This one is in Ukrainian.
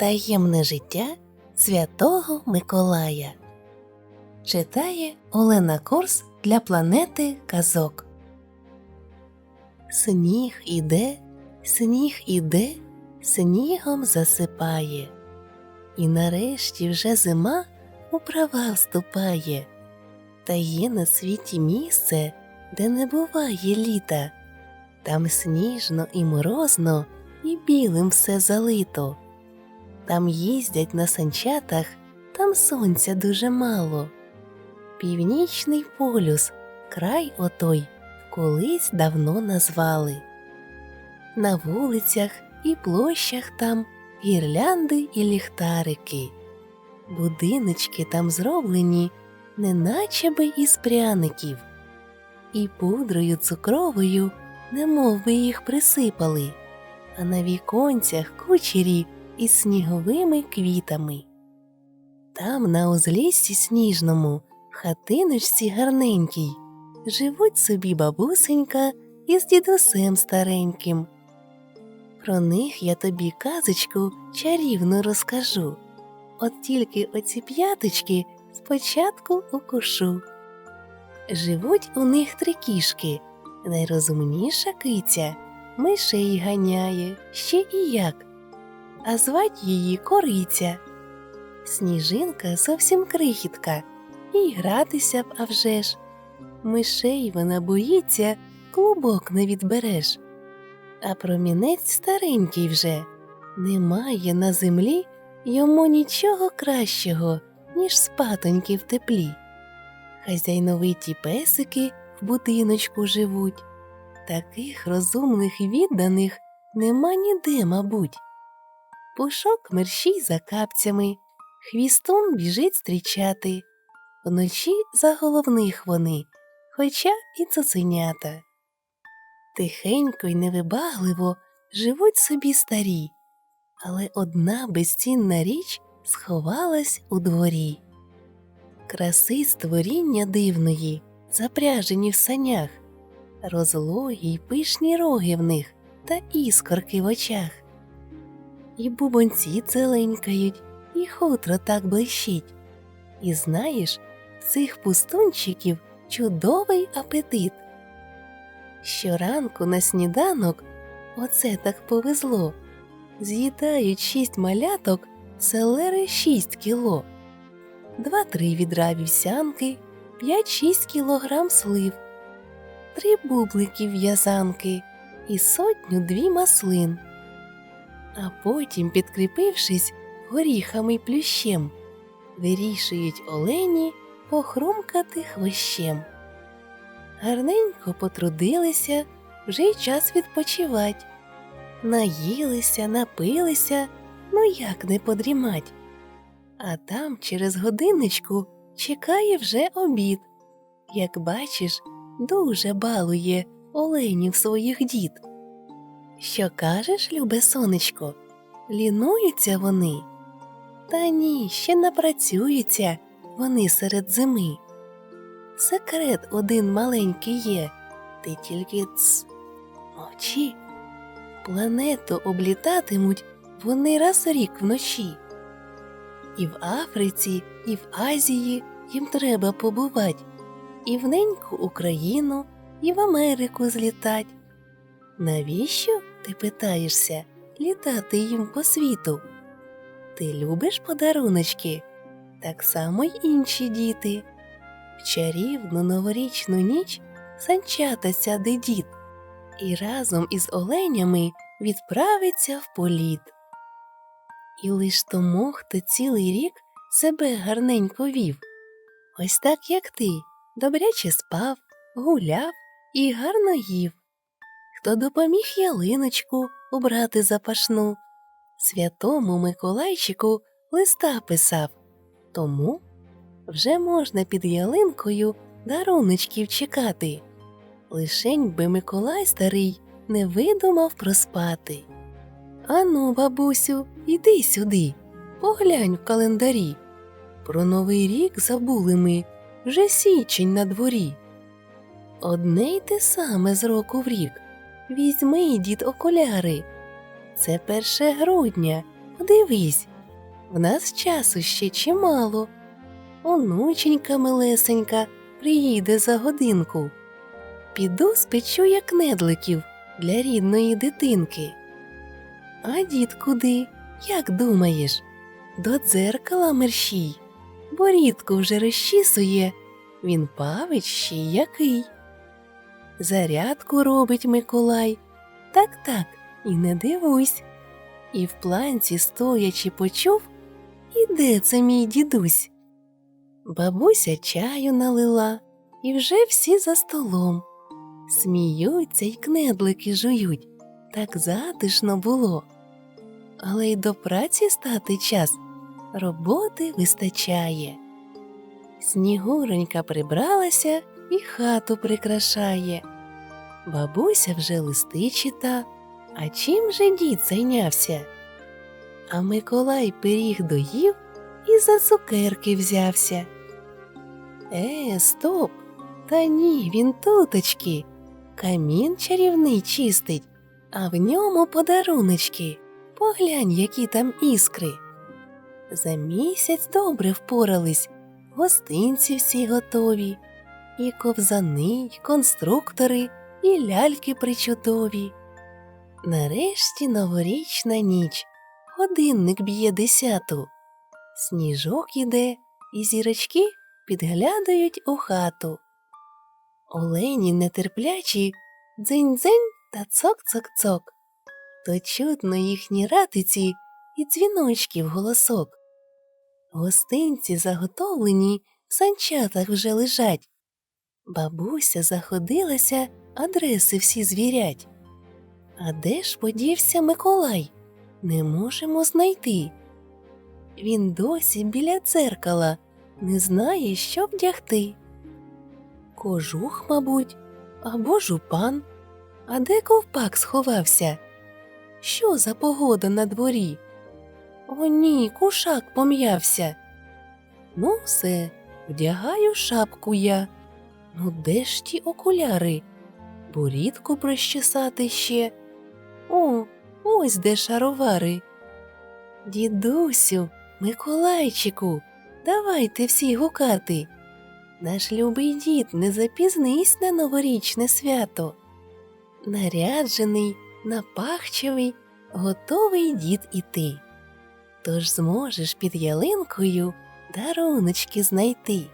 Таємне життя Святого Миколая читає Олена Корс для планети Казок. Сніг іде, сніг іде, снігом засипає. І нарешті вже зима у права вступає. Та є на світі місце, де не буває літа. Там сніжно і морозно, і білим все залито. Там їздять на санчатах, там сонця дуже мало. Північний полюс, край отой, колись давно назвали. На вулицях і площах там гірлянди і ліхтарики. Будиночки там зроблені, неначе би із пряників, і пудрою цукровою, немов би їх присипали, а на віконцях кучері із сніговими квітами. Там, на узліссі сніжному, в хатиночці гарненькій, живуть собі бабусенька із дідусем стареньким. Про них я тобі казочку чарівно розкажу. От тільки оці п'яточки спочатку укушу. Живуть у них три кішки, найрозумніша киця мишей ганяє ще і як а звать її кориця. Сніжинка зовсім крихітка, і гратися б а вже ж. Мишей вона боїться, клубок не відбереш. А промінець старенький вже немає на землі йому нічого кращого, ніж спатоньки в теплі. Хазяйновиті песики в будиночку живуть, таких розумних відданих нема ніде, мабуть. Пушок мерщій за капцями, хвістом біжить стрічати. Вночі за головних вони, хоча і цуценята. Тихенько й невибагливо живуть собі старі, але одна безцінна річ сховалась у дворі. Краси створіння дивної, запряжені в санях, розлогі й пишні роги в них та іскорки в очах і бубонці целенькають, і хутро так блищить. І знаєш, цих пустунчиків чудовий апетит. Щоранку на сніданок оце так повезло. З'їдають шість маляток селери шість кіло, два-три відра вівсянки, п'ять-шість кілограм слив, три бублики в'язанки і сотню дві маслин а потім, підкріпившись горіхами й плющем, вирішують олені похрумкати хвощем. Гарненько потрудилися, вже й час відпочивать. Наїлися, напилися, ну як не подрімать. А там через годиночку чекає вже обід. Як бачиш, дуже балує оленів своїх дід. Що кажеш, любе сонечко? Лінуються вони? Та ні, ще напрацюються вони серед зими. Секрет один маленький є, ти тільки ц мовчи. Планету облітатимуть вони раз у рік вночі. І в Африці, і в Азії їм треба побувати, і в неньку Україну, і в Америку злітать. Навіщо? Ти питаєшся літати їм по світу. Ти любиш подаруночки, так само й інші діти. В чарівну новорічну ніч санчата сяде дід і разом із оленями відправиться в політ. І лиш тому, хто цілий рік себе гарненько вів, ось так, як ти, добряче спав, гуляв і гарно їв хто допоміг ялиночку убрати запашну, святому Миколайчику листа писав, тому вже можна під ялинкою даруночків чекати. Лишень би Миколай старий не видумав проспати. Ану, бабусю, іди сюди, поглянь в календарі. Про новий рік забули ми вже січень на дворі. Одне й те саме з року в рік. Візьми, дід, окуляри. Це перше грудня. Подивись, В нас часу ще чимало. Онученька милесенька приїде за годинку. Піду спечу як недликів для рідної дитинки. А дід куди? Як думаєш? До дзеркала мерщій, бо рідко вже розчісує, він павич ще який. Зарядку робить Миколай, так так, і не дивусь. І в планці стоячи почув, іде це мій дідусь. Бабуся чаю налила, і вже всі за столом. Сміються й кнедлики жують, так затишно було. Але й до праці стати час, роботи вистачає. Снігуронька прибралася і хату прикрашає. Бабуся вже листи чита, а чим же дід зайнявся? А Миколай пиріг доїв і за цукерки взявся. Е, стоп! Та ні, він туточки. Камін чарівний чистить, а в ньому подаруночки. Поглянь, які там іскри. За місяць добре впорались, гостинці всі готові, і ковзани, й конструктори, і ляльки причудові. Нарешті новорічна ніч, годинник б'є десяту. Сніжок іде, і зірочки підглядають у хату. Олені нетерплячі дзинь-дзинь та цок-цок-цок. То чутно їхні ратиці і дзвіночків голосок. Гостинці заготовлені в санчатах вже лежать. Бабуся заходилася, адреси всі звірять. А де ж подівся Миколай? Не можемо знайти. Він досі біля дзеркала, не знає, що вдягти. Кожух, мабуть, або жупан. А де ковпак сховався? Що за погода на дворі? О, ні, кушак пом'явся. Ну, все, вдягаю шапку я. Ну, де ж ті окуляри? Борідку прищесати ще. О, ось де шаровари. Дідусю, Миколайчику, давайте всі гукати. Наш любий дід не запізнись на новорічне свято. Наряджений, напахчевий, готовий дід іти. Тож зможеш під ялинкою даруночки знайти.